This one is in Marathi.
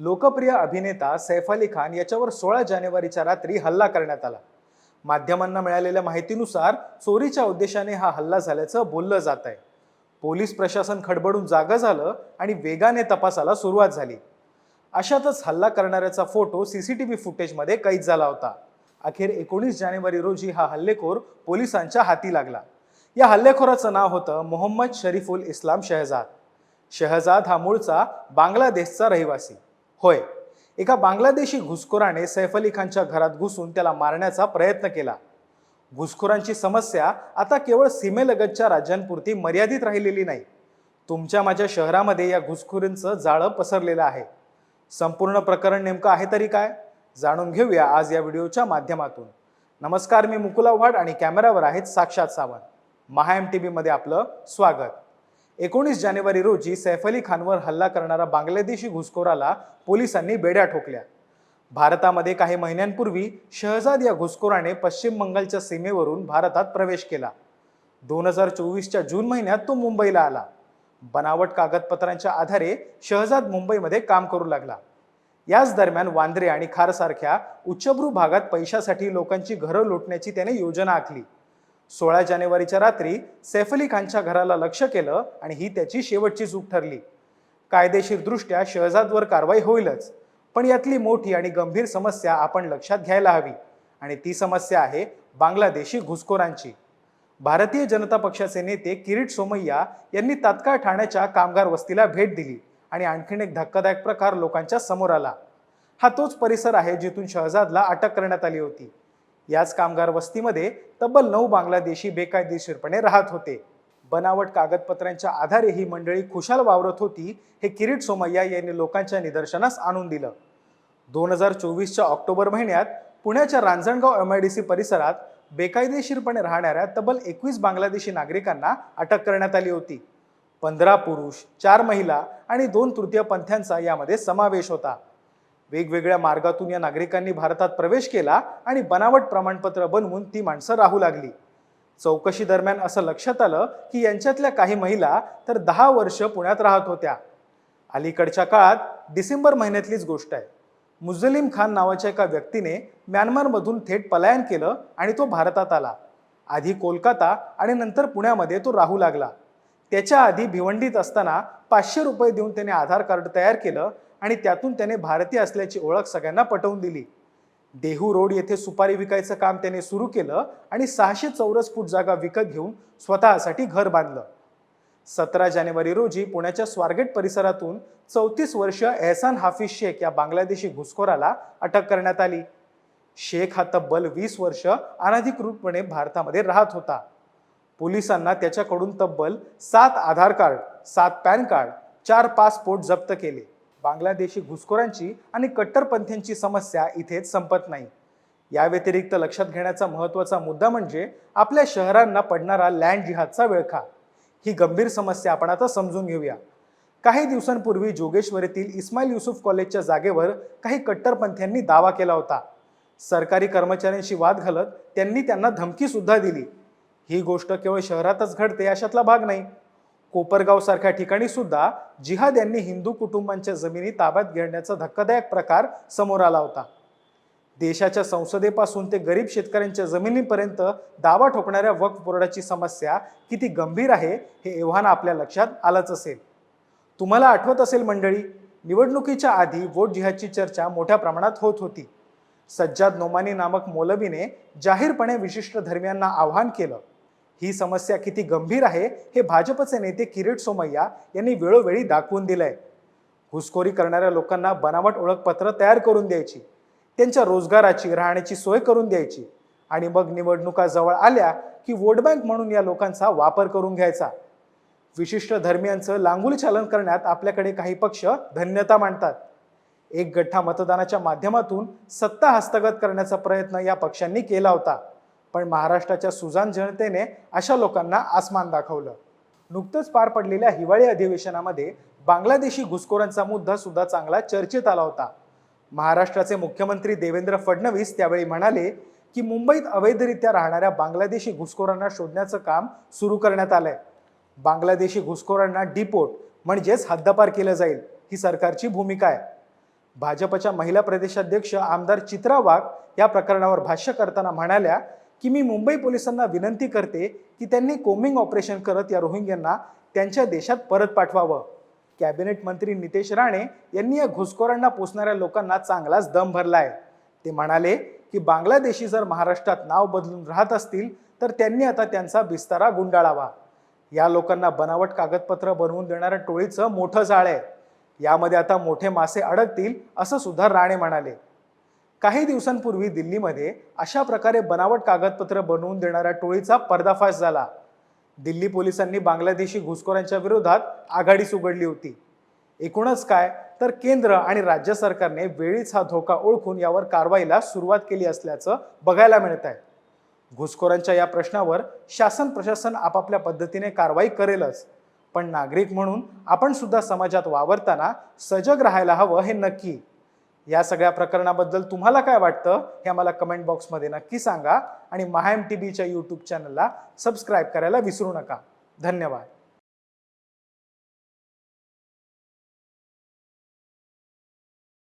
लोकप्रिय अभिनेता सैफ अली खान याच्यावर सोळा जानेवारीच्या रात्री हल्ला करण्यात आला. माध्यमांना मिळालेल्या माहितीनुसार चोरीच्या उद्देशाने हा हल्ला झाल्याचं बोललं जात आहे. पोलीस प्रशासन खडबडून जागं झालं आणि वेगाने तपासाला सुरुवात झाली. अशातच हल्ला करणाऱ्याचा फोटो सीसीटीव्ही फुटेजमध्ये कैद झाला होता. अखेर एकोणीस जानेवारी रोजी हा हल्लेखोर पोलिसांच्या हाती लागला. या हल्लेखोराचं नाव होतं मोहम्मद शरीफुल इस्लाम शहजाद. शहजाद हा मूळचा बांगलादेशचा रहिवासी. होय. एका बांगलादेशी घुसखोराने सैफ अली खानच्या घरात घुसून त्याला मारण्याचा प्रयत्न केला. घुसखोरांची समस्या आता केवळ सीमेलगतच्या राज्यांपुरती मर्यादित राहिलेली नाही. तुमच्या माझ्या शहरामध्ये या घुसखोरींचं जाळं पसरलेलं आहे. संपूर्ण प्रकरण नेमकं आहे तरी काय? जाणून घेऊया आज या व्हिडिओच्या माध्यमातून. नमस्कार मी मुकुला वाड आणि कॅमेरावर आहेत साक्षात सावंत. महा एम टी व्हीमध्ये आपलं स्वागत. एकोणीस जानेवारी रोजी सैफ अली खानवर हल्ला करणारा बांगलादेशी घुसखोराला पोलिसांनी बेड्या ठोकल्या. भारतामध्ये काही महिन्यांपूर्वी शहजाद या घुसखोराने पश्चिम बंगालच्या सीमेवरून भारतात प्रवेश केला. दोन हजार चोवीसच्या जून महिन्यात तो मुंबईला आला. बनावट कागदपत्रांच्या आधारे शहजाद मुंबईमध्ये काम करू लागला. याच दरम्यान वांद्रे आणि खारसारख्या उच्चभ्रू भागात पैशासाठी लोकांची घरं लुटण्याची त्याने योजना आखली. सोळा जानेवारीच्या रात्री सैफ अली खानच्या घराला लक्ष केलं आणि ही त्याची शेवटची चूक ठरली. कायदेशीरदृष्ट्या शहजादवर कारवाई होईलच पण यातली मोठी आणि गंभीर समस्या आपण लक्षात घ्यायला हवी आणि ती समस्या आहे बांगलादेशी घुसखोरांची. भारतीय जनता पक्षाचे नेते किरीट सोमय्या यांनी तात्काळ ठाण्याच्या कामगार वस्तीला भेट दिली आणि आणखीन एक धक्कादायक प्रकार लोकांच्या समोर आला. हा तोच परिसर आहे जिथून शहजादला अटक करण्यात आली होती. याच कामगार वस्तीमध्ये तब्बल नऊ बांगलादेशी बेकायदेशीरपणे राहत होते. बनावट कागदपत्रांच्या आधारे ही मंडळी खुशाल वावरत होती हे किरीट सोमय्या यांनी लोकांच्या निदर्शनास आणून दिलं. दोन हजार चोवीसच्या ऑक्टोबर महिन्यात पुण्याच्या Ranjangaon M I D C परिसरात बेकायदेशीरपणे राहणाऱ्या तब्बल एकवीस बांगलादेशी नागरिकांना अटक करण्यात आली होती. पंधरा पुरुष चार महिला आणि दोन तृतीय पंथ्यांचा यामध्ये समावेश होता. वेगवेगळ्या मार्गातून या नागरिकांनी भारतात प्रवेश केला आणि बनावट प्रमाणपत्र बनवून ती माणसं राहू लागली. चौकशी दरम्यान असं लक्षात आलं की यांच्यातल्या काही महिला तर दहा वर्ष पुण्यात राहत होत्या. अलीकडच्या काळात डिसेंबर महिन्यातलीच गोष्ट आहे. मुझलिम खान नावाच्या एका व्यक्तीने म्यानमारमधून थेट पलायन केलं आणि तो भारतात आला. आधी कोलकाता आणि नंतर पुण्यामध्ये तो राहू लागला. त्याच्या आधी भिवंडीत असताना पाचशे रुपये देऊन त्याने आधार कार्ड तयार केलं आणि त्यातून त्याने भारतीय असल्याची ओळख सगळ्यांना पटवून दिली. देहू रोड येथे सुपारी विकायचं काम त्याने सुरू केलं आणि सहाशे चौरस फूट जागा विकत घेऊन स्वतःसाठी घर बांधलं. सतरा जानेवारी रोजी पुण्याच्या स्वारगेट परिसरातून चौतीस वर्ष एहसान हाफिज शेख या बांगलादेशी घुसखोराला अटक करण्यात आली. शेख हा तब्बल वीस वर्ष अनधिकृतपणे भारतामध्ये राहत होता. पोलिसांना त्याच्याकडून तब्बल सात आधार कार्ड सात पॅन कार्ड चार पासपोर्ट जप्त केले. बांगलादेशी घुसखोरांची आणि कट्टरपंथींची समस्या इथेच संपत नाही. या व्यतिरिक्त लक्षात घेण्याचा महत्त्वाचा मुद्दा म्हणजे आपल्या शहरांना पडणारा लँड जिहादचा विळखा. ही गंभीर समस्या आपण आता समजून घेऊया. काही दिवसांपूर्वी जोगेश्वरीतील इस्माईल युसुफ कॉलेजच्या जागेवर काही कट्टरपंथ्यांनी दावा केला होता. सरकारी कर्मचाऱ्यांशी वाद घालत त्यांनी त्यांना धमकीसुद्धा दिली. ही गोष्ट केवळ शहरातच घडते अशातला भाग नाही. कोपरगाव सारख्या ठिकाणी सुद्धा जिहाद यांनी हिंदू कुटुंबांच्या जमिनी ताब्यात घेण्याचा धक्कादायक प्रकार समोर आला होता. देशाच्या संसदेपासून ते गरीब शेतकऱ्यांच्या जमिनीपर्यंत दावा ठोकणाऱ्या वक्फ बोर्डाची समस्या किती गंभीर आहे हे एव्हाना आपल्या लक्षात आलंच असेल. तुम्हाला आठवत असेल मंडळी निवडणुकीच्या आधी वोट जिहादची चर्चा मोठ्या प्रमाणात होत होती. सज्जाद नोमानी नामक मौलवीने जाहीरपणे विशिष्ट धर्मियांना आव्हान केलं. ही समस्या किती गंभीर आहे हे भाजपचे नेते किरीट सोमय्या यांनी वेळोवेळी दाखवून दिलंय. घुसखोरी करणाऱ्या लोकांना बनावट ओळखपत्र तयार करून द्यायची त्यांच्या रोजगाराची राहण्याची सोय करून द्यायची आणि मग निवडणुका जवळ आल्या की वोट बँक म्हणून या लोकांचा वापर करून घ्यायचा. विशिष्ट धर्मियांचं लांगुल चालन करण्यात आपल्याकडे काही पक्ष धन्यता मांडतात एक गठ्ठा मतदानाच्या माध्यमातून सत्ता हस्तगत करण्याचा प्रयत्न या पक्षांनी केला होता. पण महाराष्ट्राच्या सुजान जनतेने अशा लोकांना आसमान दाखवलं. नुकतंच पार पडलेल्या हिवाळी अधिवेशनामध्ये बांगलादेशी घुसखोरांचा मुद्दा सुद्धा चांगला चर्चेत आला होता. महाराष्ट्राचे मुख्यमंत्री देवेंद्र फडणवीस त्यावेळी म्हणाले की मुंबईत अवैधरित्या राहणाऱ्या बांगलादेशी घुसखोरांना शोधण्याचं काम सुरू करण्यात आलंय. बांगलादेशी घुसखोरांना डिपोट म्हणजेच हद्दपार केलं जाईल ही सरकारची भूमिका आहे. भाजपच्या महिला प्रदेशाध्यक्ष आमदार चित्रा वाघ या प्रकरणावर भाष्य करताना म्हणाल्या की मी मुंबई पोलिसांना विनंती करते की त्यांनी कोमिंग ऑपरेशन करत या रोहिंग्यांना त्यांच्या देशात परत पाठवावं. कॅबिनेट मंत्री नितेश राणे यांनी या घुसखोरांना पोचणाऱ्या लोकांना चांगलाच दम भरलाय. ते म्हणाले की बांगलादेशी जर महाराष्ट्रात नाव बदलून राहत असतील तर त्यांनी आता त्यांचा बिस्तारा गुंडाळावा. या लोकांना बनावट कागदपत्र बनवून देणाऱ्या टोळीचं मोठं जाळ आहे. यामध्ये आता मोठे मासे अडकतील असं सुद्धा राणे म्हणाले. काही दिवसांपूर्वी दिल्लीमध्ये अशा प्रकारे बनावट कागदपत्र बनवून देणाऱ्या टोळीचा पर्दाफाश झाला. दिल्ली पोलिसांनी बांगलादेशी घुसखोरांच्या विरोधात आघाडीच उघडली होती. एकूणच काय तर केंद्र आणि राज्य सरकारने वेळीच हा धोका ओळखून यावर कारवाईला सुरुवात केली असल्याचं बघायला मिळत आहे. घुसखोरांच्या या प्रश्नावर शासन प्रशासन आपापल्या पद्धतीने कारवाई करेलच. पण नागरिक म्हणून आपण सुद्धा समाजात वावरताना सजग राहायला हवं हे नक्की. या सगळ्या प्रकरणाबद्दल तुम्हाला काय वाटतं हे आम्हाला कमेंट बॉक्समध्ये नक्की सांगा. आणि महाएम टी बीच्या यूट्यूब चॅनलला सबस्क्राईब करायला विसरू नका. धन्यवाद.